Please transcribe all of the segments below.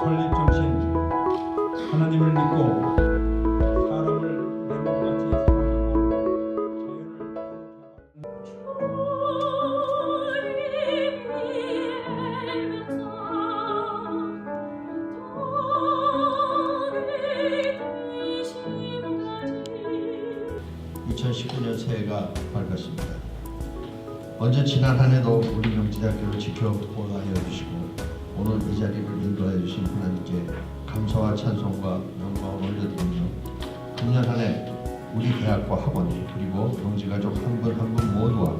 설립 정신. 하나님을 믿고 2019년 새해가 밝았습니다. 먼저 지난 한 해도 우리 명지대학교를 지켜보하여 주시고 오늘 이 자리를 인도하여 주신 하나님께 감사와 찬송과 영광을 올려드리며 금년 한 해 우리 대학과 학원 그리고 명지가족 한 분 한 분 모두와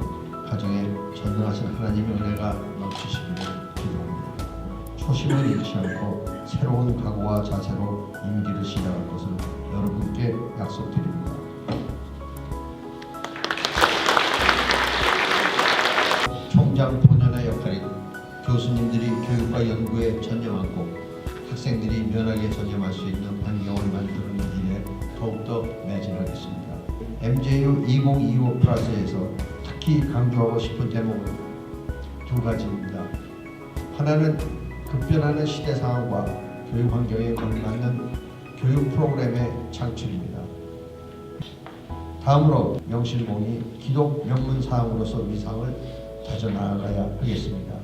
가정에 전능하신 하나님의 은혜가 넘치시기를 기도합니다. 초심을 잃지 않고 새로운 각오와 자세로 임기를 시작할 것을 여러분께 교수님들이 교육과 연구에 전념하고 학생들이 면하게 전념할 수 있는 환경을 만드는 일에 더욱더 매진하겠습니다. MJU 2025 플러스에서 특히 강조하고 싶은 대목은 두 가지입니다. 하나는 급변하는 시대 상황과 교육 환경에 걸맞는 교육 프로그램의 창출입니다. 다음으로 명실공히 기독 명문 사항으로서 위상을 다져 나아가야 하겠습니다.